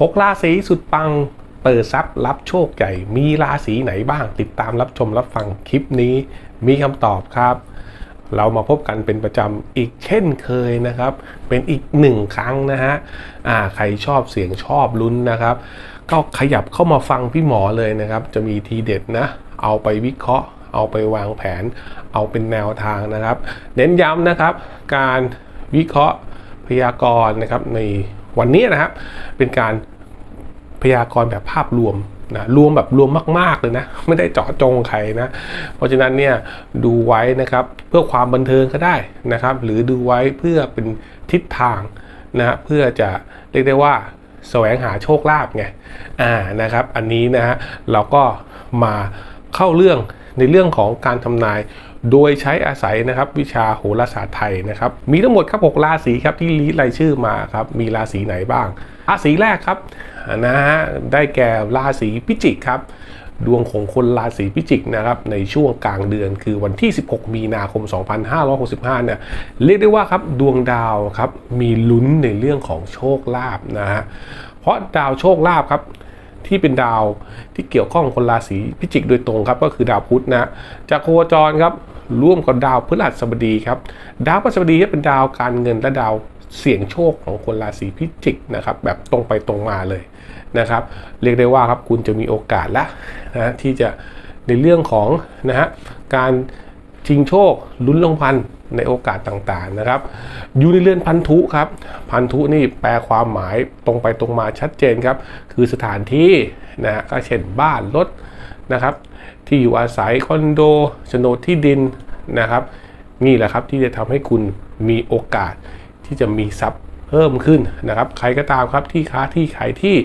หกราศีสุดปัง เปิดทรัพย์รับโชคใหญ่ มีราศีไหนบ้าง ติดตามรับชมรับฟังคลิปนี้ มีคำตอบครับ เรามาพบกันเป็นประจำอีกเช่นเคยนะครับ เป็นอีกหนึ่งครั้งนะฮะอ่าใครชอบเสียงชอบลุ้นนะครับ ก็ขยับเข้ามาฟังพี่หมอเลยนะครับ จะมีทีเด็ดนะ เอาไปวิเคราะห์ เอาไปวางแผน เอาเป็นแนวทางนะครับ เน้นย้ำนะครับ การวิเคราะห์พยากรณ์นะครับใน วันนี้นะครับ เป็นการพยากรณ์แบบภาพรวมนะรวมแบบรวมมาก ๆ เลยนะ ไม่ได้เจาะจงใครนะ เพราะฉะนั้นเนี่ยดูไว้นะครับเพื่อความบันเทิงก็ได้นะครับ หรือดูไว้เพื่อเป็นทิศทางนะเพื่อจะเรียกได้ว่าแสวงหาโชคลาภไงอ่านะครับ อันนี้นะฮะเราก็มาเข้าเรื่อง ในเรื่องของการทำนาย โดยใช้อาศัยนะครับวิชาโหราศาสตร์ไทยนะครับ มีทั้งหมดครับ6ราศีครับที่ลีดรายชื่อมาครับ มีราศีไหนบ้าง ราศีแรกครับนะฮะได้แก่ราศีพิจิกครับดวงของคนราศีพิจิกนะครับในช่วงกลางเดือนคือวันที่ 16 มีนาคม 2565 เนี่ยเรียกได้ว่าครับดวงดาวครับมีลุ้นในเรื่องของโชคลาภนะฮะเพราะดาวโชคลาภครับ ที่เป็นดาวที่เกี่ยวข้องคนราศีพิจิกโดยตรงครับ ก็คือดาวพุธนะจากโคจรครับร่วมกับดาวพฤหัสบดีครับดาวพฤหัสบดีเนี่ยเป็นดาวการเงินและดาวเสี่ยงโชคของคนราศีพิจิกนะครับ แบบตรงไปตรงมาเลยนะครับ เรียกได้ว่าครับคุณจะมีโอกาสแล้วนะที่จะในเรื่องของนะฮะการ ชิงโชคลุ้นลงพันในโอกาสต่างๆนะครับ อยู่ในเรือนพันธุครับ พันธุนี่แปลความหมายตรงไปตรงมาชัดเจนครับ คือสถานที่นะก็เช่นบ้านรถนะครับ ที่อยู่อาศัยคอนโดโฉนดที่ดินนะครับ นี่แหละครับที่จะทำให้คุณมีโอกาสที่จะมีทรัพย์ เพิ่มขึ้นนะครับ ใครก็ตามครับที่ค้าที่ขายที่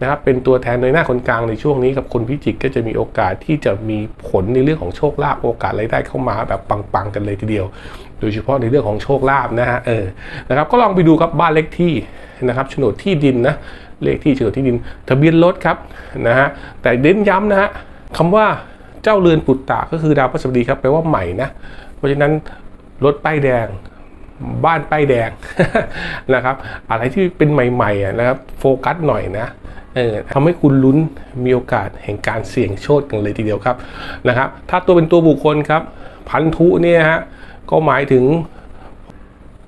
นะครับเป็นตัวแทนในหน้าคนกลางในช่วงนี้กับคนพิจิกก็จะมีโอกาสที่จะมีผลในเรื่องของโชคลาภโอกาสรายได้เข้ามาแบบปังๆกันเลยทีเดียว โดยเฉพาะในเรื่องของโชคลาภนะฮะเออนะครับก็ลองไปดูครับบ้านเลขที่นะครับโฉนดที่ดินนะเลขที่โฉนดที่ดิน ทะเบียนรถครับนะฮะแต่เน้นย้ำนะฮะคำว่าเจ้าเรือนปุตตะก็คือดาวพฤหัสบดีครับแปลว่าใหม่นะเพราะฉะนั้นรถป้ายแดง บ้านป้ายแดงนะครับ อะไรที่เป็นใหม่ๆนะครับโฟกัสหน่อยนะเออทำให้คุณลุ้นมีโอกาสแห่งการเสี่ยงโชคกันเลยทีเดียวครับนะครับ ถ้าตัวเป็นตัวบุคคลครับ พันธุเนี่ยฮะก็หมายถึง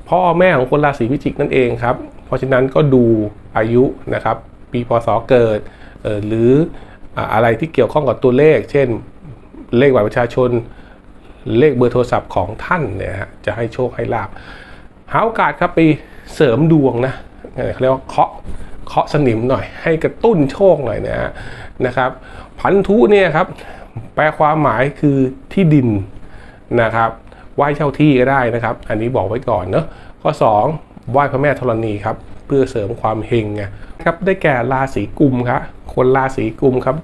พ่อแม่ของคนราศีพิจิกนั่นเองครับ เพราะฉะนั้นก็ดูอายุนะครับ ปีพศเกิดเออหรืออ่าอะไรที่เกี่ยวข้องกับตัวเลข เช่นเลขบัตรประชาชน เลขเบอร์โทรศัพท์ของท่านเนี่ยฮะจะให้โชคให้ลาบหาโอกาสครับไปเสริมดวงนะเอ่อเขาเรียกว่าเคาะเคาะสนิมหน่อย ให้กระตุ้นโชคหน่อยนะฮะนะครับ พันธุเนี่ยครับแปลความหมายคือที่ดินนะครับไหว้เช่าที่ก็ได้นะครับ อันนี้บอกไว้ก่อนเนาะข้อ 2 ไหว้พระแม่ธรณีครับเพื่อเสริมความเฮงไงครับได้แก่ราศีกุมครับคนราศีกุมครับ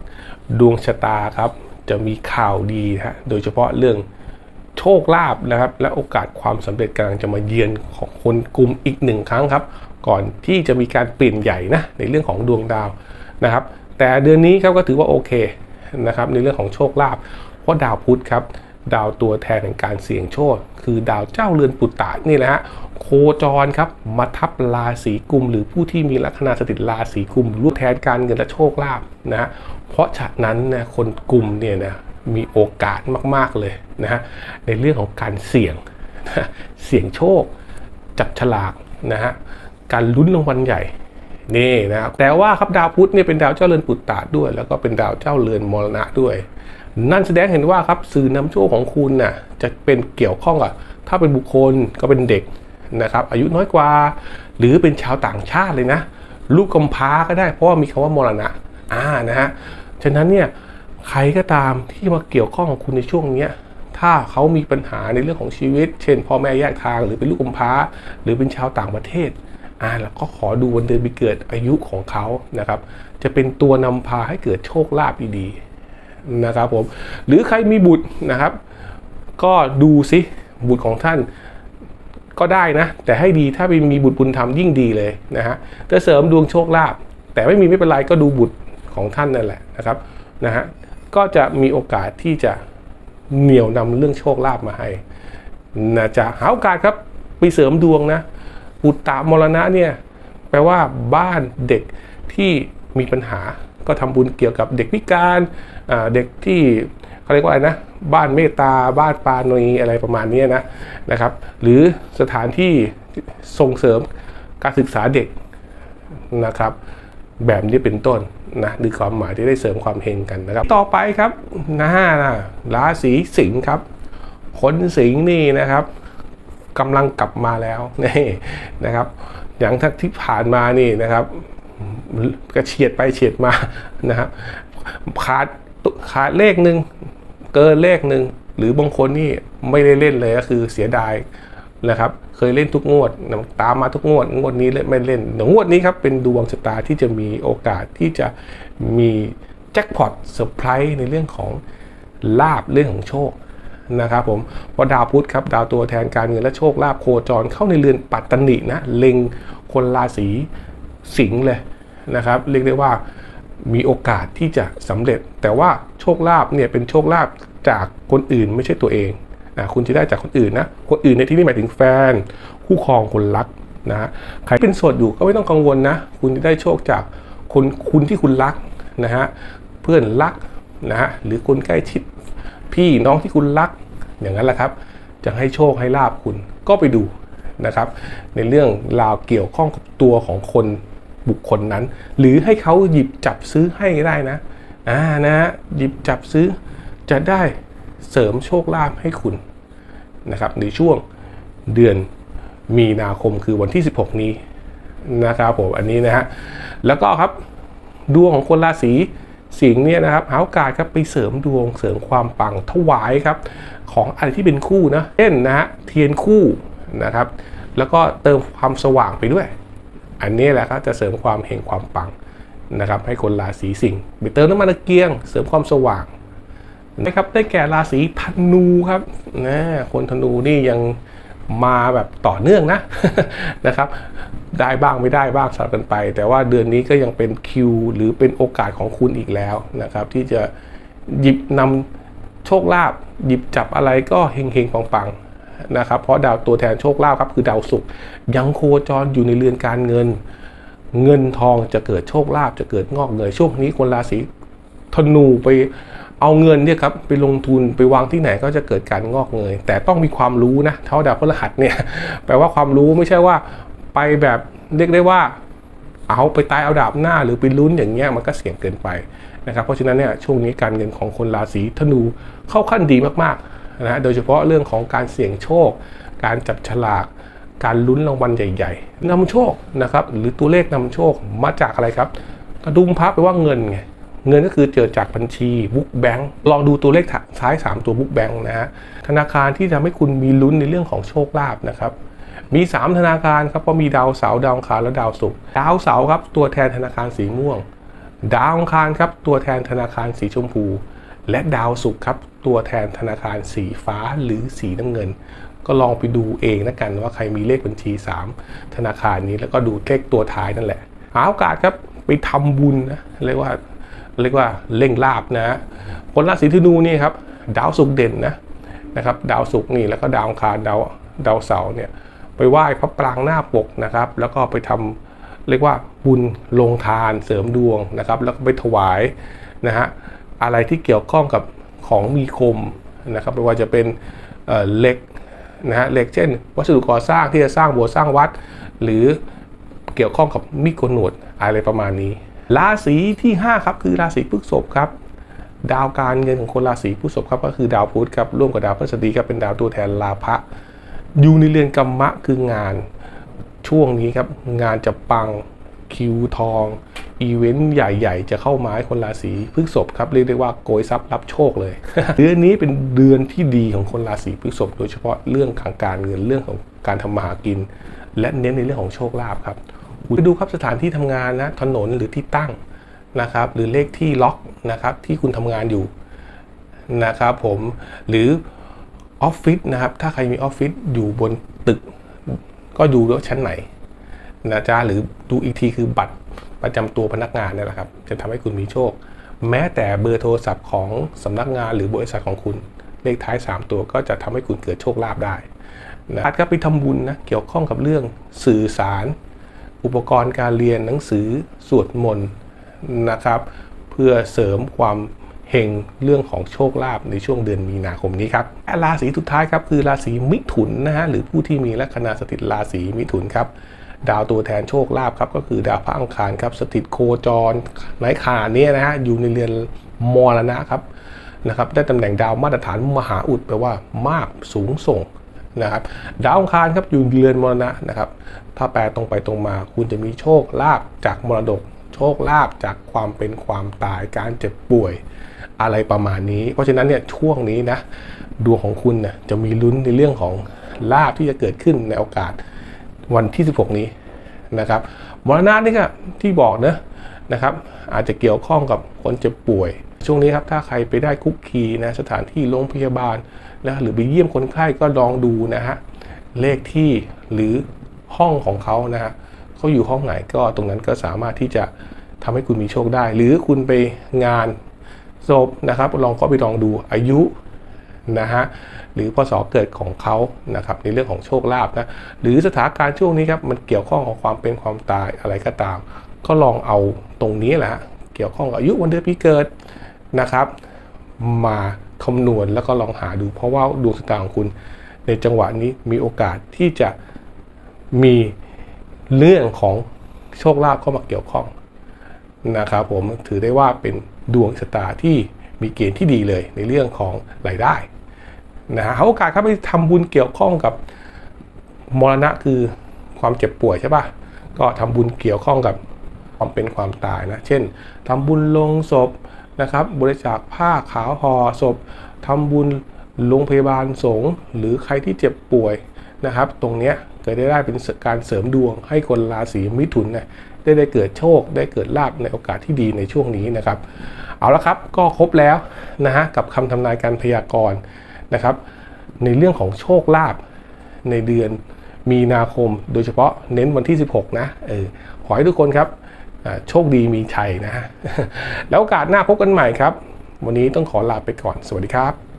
ดวงชะตาครับจะมีข่าวดีฮะโดยเฉพาะเรื่อง โชคลาภนะครับ และโอกาสความสำเร็จกำลังจะมาเยือนของคนกลุ่มอีกหนึ่งครั้งครับ ก่อนที่จะมีการเปลี่ยนใหญ่นะในเรื่องของดวงดาวนะครับ แต่เดือนนี้ครับก็ถือว่าโอเคนะครับในเรื่องของโชคลาภเพราะดาวพุธครับดาวตัวแทนแห่งการเสี่ยงโชค คือดาวเจ้าเรือนปุตตะนี่แหละฮะโคจรครับมาทับราศีกุม หรือผู้ที่มีลัคนาสถิตราศีกุมรูปแทนการเงินและโชคลาภนะฮะเพราะฉะนั้นนะคนกลุ่มเนี่ยนะ มีโอกาสมาก ๆ เลยนะฮะในเรื่องของการเสี่ยงนะเสี่ยงโชค จับฉลากนะฮะการลุ้นรางวัลใหญ่นี่นะครับแต่ว่าครับดาวพุธเนี่ยเป็นดาวเจ้าเรือนปุตตะด้วย แล้วก็เป็นดาวเจ้าเรือนมรณะด้วย นั่นแสดงเห็นว่าครับสื่อนำโชคของคุณน่ะจะเป็นเกี่ยวข้องกับถ้าเป็นบุคคลก็เป็นเด็กนะครับอายุน้อยกว่า หรือเป็นชาวต่างชาติเลยนะ ลูกกำพร้าก็ได้เพราะว่ามีคำว่ามรณะอ่านะฮะฉะนั้นเนี่ย ใครก็ตามที่มาเกี่ยวข้องกับคุณในช่วงเนี้ยถ้าเขามีปัญหาในเรื่องของชีวิต เช่นพ่อแม่แยกทางหรือเป็นลูกกำพร้าหรือเป็นชาวต่างประเทศอ่าแล้วก็ขอดูวันเดือนปีเกิดอายุของเขานะครับ จะเป็นตัวนำพาให้เกิดโชคลาภดีๆนะครับผมหรือใครมีบุตรนะครับ ก็ดูสิบุตรของท่านก็ได้นะ แต่ให้ดีถ้าเป็นมีบุตรบุญธรรมยิ่งดีเลยนะฮะจะเสริมดวงโชคลาภแต่ไม่มีไม่เป็นไรก็ดูบุตรของท่านนั่นแหละนะครับนะฮะ ก็จะมีโอกาสที่จะเหนี่ยวนำเรื่องโชคลาภมาให้นะจะหาโอกาสครับไปเสริมดวงนะปุตตะมรณะเนี่ยแปลว่าบ้านเด็กที่มีปัญหาก็ทำบุญเกี่ยวกับเด็กพิการเด็กที่เขาเรียกว่าอะไรนะ บ้านเมตตา บ้านปาโนยอะไรประมาณนี้นะนะครับ หรือสถานที่ส่งเสริมการศึกษาเด็กนะครับ แบบนี้เป็นต้น นะหรือความหมายที่ได้เสริมความเฮงกันนะครับ ต่อไปครับหน้านะราศีสิงห์ครับคนสิงห์นี่นะครับกำลังกลับมาแล้วนี่นะครับ อย่างที่ผ่านมานี่นะครับก็เฉียดไปเฉียดมานะครับขาดขาดเลขหนึ่งเกินเลขหนึ่งหรือบางคนนี่ไม่ได้เล่นเลยก็คือเสียดายนะครับ เคยเล่นทุกงวดตามมาทุกงวดงวดนี้เล่นไม่เล่นเดี๋ยวงวดนี้ครับเป็นดวงชะตาที่จะมีโอกาสที่จะมีแจ็คพอตเซอร์ไพรส์ในเรื่องของลาบเรื่องของโชคนะครับผมเพราะดาวพุธครับดาวตัวแทนการเงินและโชคลาภโคจรเข้าในเรือนปัตตนินะเล็งคนราศีสิงห์เลยนะครับ เรียกได้ว่ามีโอกาสที่จะสำเร็จ แต่ว่าโชคลาภเนี่ยเป็นโชคลาภจากคนอื่นไม่ใช่ตัวเอง คุณจะได้จากคนอื่นนะ คนอื่นในที่นี้หมายถึงแฟน คู่ครองคนรักนะใครเป็นโสดอยู่ก็ไม่ต้องกังวลนะ คุณจะได้โชคจากคนคุณที่คุณรักนะฮะเพื่อนรักนะฮะหรือคนใกล้ชิดพี่น้องที่คุณรัก อย่างนั้นแหละครับ จะให้โชคให้ลาบคุณก็ไปดูนะครับ ในเรื่องราวเกี่ยวข้องกับตัวของคนบุคคลนั้น หรือให้เขาหยิบจับซื้อให้ได้นะอ่านะฮะหยิบจับซื้อจะได้ เสริมโชคลาภให้คุณนะครับในช่วงเดือนมีนาคมคือวันที่ 16 นี้นะครับผมอันนี้นะฮะแล้วก็ครับดวงของคนราศีสิงห์เนี่ยนะครับหาโอกาสครับไปเสริมดวงเสริมความปังถวายครับของอะไรที่เป็นคู่นะเช่นนะฮะเทียนคู่นะครับ แล้วก็เติมความสว่างไปด้วย อันนี้แหละครับจะเสริมความเฮงความปังนะครับให้คนราศีสิงห์ไปเติมน้ำมันตะเกียง เสริมความสว่าง นะครับได้แก่ราศีธนูครับนะคนธนูนี่ยังมาแบบต่อเนื่องนะนะครับ ได้บ้างไม่ได้บ้างสลับกันไป แต่ว่าเดือนนี้ก็ยังเป็นคิว หรือเป็นโอกาสของคุณอีกแล้วนะครับ ที่จะหยิบนำโชคลาภหยิบจับอะไรก็เฮงเฮงปังปังๆนะครับเพราะดาวตัวแทนโชคลาภครับคือดาวศุกร์ยังโคจรอยู่ในเรือนการเงิน เงินทองจะเกิดโชคลาภจะเกิดงอกเงยช่วงนี้คนราศีธนูไป เอาเงินเนี่ยครับไปลงทุนไปวางที่ไหนก็จะเกิดการงอกเงย แต่ต้องมีความรู้นะเท่าดาวพฤหัสเนี่ยแปลว่าความรู้ไม่ใช่ว่าไปแบบเรียกได้ว่าเอาไปตายเอาดาบหน้าหรือไปลุ้นอย่างเงี้ยมันก็เสี่ยงเกินไปนะครับเพราะฉะนั้นเนี่ยช่วงนี้การเงินของคนราศีธนูเข้าขั้นดีมากๆนะฮะโดยเฉพาะเรื่องของการเสี่ยงโชค การจับฉลาก การลุ้นรางวัลใหญ่ ๆนำโชคนะครับหรือตัวเลขนำโชคมาจากอะไรครับ กระดุมพระแปว่าเงินไง เงินก็คือเจอจากบัญชีบุ๊กแบงค์ลองดูตัวเลขท้าย 3 ตัวบุ๊กแบงค์นะฮะธนาคารที่ทำให้คุณมีลุ้นในเรื่องของโชคลาภนะครับมี 3 ธนาคารครับเพราะมีดาวเสาดาวคารและดาวศุกร์ดาวเสาครับตัวแทนธนาคารสีม่วง ดาวคารครับตัวแทนธนาคารสีชมพู และดาวศุกร์ครับตัวแทนธนาคารสีฟ้าหรือสีน้ำเงิน ก็ลองไปดูเองนะกันว่าใครมีเลขบัญชี 3 ธนาคารนี้แล้วก็ดูเลขตัวท้ายนั่นแหละหาโอกาสครับไปทำบุญนะเรียกว่า เรียกว่าเร่งลาบนะฮะคนราศีธนูนี่ครับดาวศุกร์เด่นนะนะครับดาวศุกร์นี่แล้วก็ดาวอังคารดาวดาวเสาร์เนี่ยไปไหว้พระปรางหน้าปกนะครับ แล้วก็ไปทำเรียกว่าบุญลงทานเสริมดวงนะครับ แล้วก็ไปถวายนะฮะอะไรที่เกี่ยวข้องกับของมีคมนะครับไม่ว่าจะเป็นเเหล็กนะฮะเหล็กเช่น วัสดุก่อสร้างที่จะสร้างโบสถ์สร้างวัด หรือเกี่ยวข้องกับมีดโกนหนวดอะไรประมาณนี้ ราศีที่ 5 ครับคือราศีพฤษภครับดาวการเงินของคนราศีพฤษภครับก็คือดาวพุธครับร่วมกับดาวพฤหัสบดีครับเป็นดาวตัวแทนลาภะอยู่ในเรือนกรรมะคืองานช่วงนี้ครับงานจะปังคิวทอง อีเวนต์ใหญ่ ๆ จะเข้ามาให้คนราศีพฤษภครับเรียกได้ว่าโกยทรัพย์รับโชคเลย เดือนนี้เป็นเดือนที่ดีของคนราศีพฤษภโดยเฉพาะเรื่องของการเงินเรื่องของการทำมาหากิน และเน้นในเรื่องของโชคลาภครับ ไปดูครับสถานที่ทำงานนะถนนหรือที่ตั้งนะครับ หรือเลขที่ล็อกนะครับที่คุณทำงานอยู่นะครับผมหรือออฟฟิศนะครับถ้าใครมีออฟฟิศอยู่บนตึก ก็ดูว่าชั้นไหนนะจ๊ะหรือดูอีกทีคือบัตรประจำตัวพนักงานนี่แหละครับ จะทำให้คุณมีโชค แม้แต่เบอร์โทรศัพท์ของสำนักงานหรือบริษัทของคุณ เลขท้าย 3 ตัวก็จะทำให้คุณเกิดโชคลาภได้นะอาจจะไปทำบุญนะเกี่ยวข้องกับเรื่องสื่อสาร อุปกรณ์การเรียนหนังสือสวดมนต์นะครับ เพื่อเสริมความเฮงเรื่องของโชคลาภในช่วงเดือนมีนาคมนี้ครับราศีสุดท้ายครับคือราศีมิถุนนะฮะหรือผู้ที่มีลัคนาสถิตราศีมิถุนครับดาวตัวแทนโชคลาภครับก็คือดาวพระอังคารครับสถิตโคจรในขาเนี่ยนะฮะอยู่ในเรือนมรณะครับนะครับได้ตำแหน่งดาวมาตรฐานมหาอุดแปลว่ามากสูงส่ง นะครับดาวอังคารครับอยู่เรือนมรณะนะครับ ถ้าแปลตรงไปตรงมา คุณจะมีโชคลาภจากมรดก โชคลาภจากความเป็นความตายการเจ็บป่วยอะไรประมาณนี้ เพราะฉะนั้นเนี่ยช่วงนี้นะดวงของคุณนะจะมีลุ้นในเรื่องของลาภที่จะเกิดขึ้นในโอกาสวันที่ 16 นี้นะครับมรณะนี่ก็ที่บอกนะนะครับ อาจจะเกี่ยวข้องกับคนเจ็บป่วย ช่วงนี้ครับถ้าใครไปได้คุกคีนะสถานที่โรงพยาบาลนะหรือไปเยี่ยมคนไข้ก็ลองดูนะฮะเลขที่หรือห้องของเขานะฮะเขาอยู่ห้องไหนก็ตรงนั้นก็สามารถที่จะทำให้คุณมีโชคได้ หรือคุณไปงานศพนะครับ ลองก็ไปลองดูอายุนะฮะหรือพศเกิดของเขานะครับในเรื่องของโชคลาภนะหรือสถานการณ์ช่วงนี้ครับมันเกี่ยวข้องของความเป็นความตายอะไรก็ตาม ก็ลองเอาตรงนี้แหละฮะเกี่ยวข้องกับอายุวันเดือนปีเกิด นะครับ มาคำนวณแล้วก็ลองหาดู เพราะว่าดวงชะตาของคุณในจังหวะนี้มีโอกาสที่จะมีเรื่องของโชคลาภเข้ามาเกี่ยวข้องนะครับผมถือได้ว่าเป็นดวงชะตาที่มีเกณฑ์ที่ดีเลยในเรื่องของรายได้นะฮะหาโอกาสครับไปทำบุญเกี่ยวข้องกับมรณะคือความเจ็บป่วยใช่ปะก็ทำบุญเกี่ยวข้องกับความเป็นความตายนะ เช่นทำบุญลงศพ นะครับ บริจาคผ้าขาวห่อศพทำบุญโรงพยาบาลสงฆ์หรือใครที่เจ็บป่วยนะครับ ตรงนี้เกิดได้ได้เป็นการเสริมดวงให้คนราศีมิถุนเนี่ยได้ได้เกิดโชค ได้เกิดลาภในโอกาสที่ดีในช่วงนี้นะครับ เอาละครับก็ครบแล้วนะฮะกับคำทำนายการพยากรณ์นะครับ ในเรื่องของโชคลาภในเดือนมีนาคม โดยเฉพาะเน้นวันที่ 16 นะเออขอให้ทุกคนครับ โชคดีมีชัยนะฮะแล้วโอกาสหน้าพบกันใหม่ครับ วันนี้ต้องขอลาไปก่อนสวัสดีครับ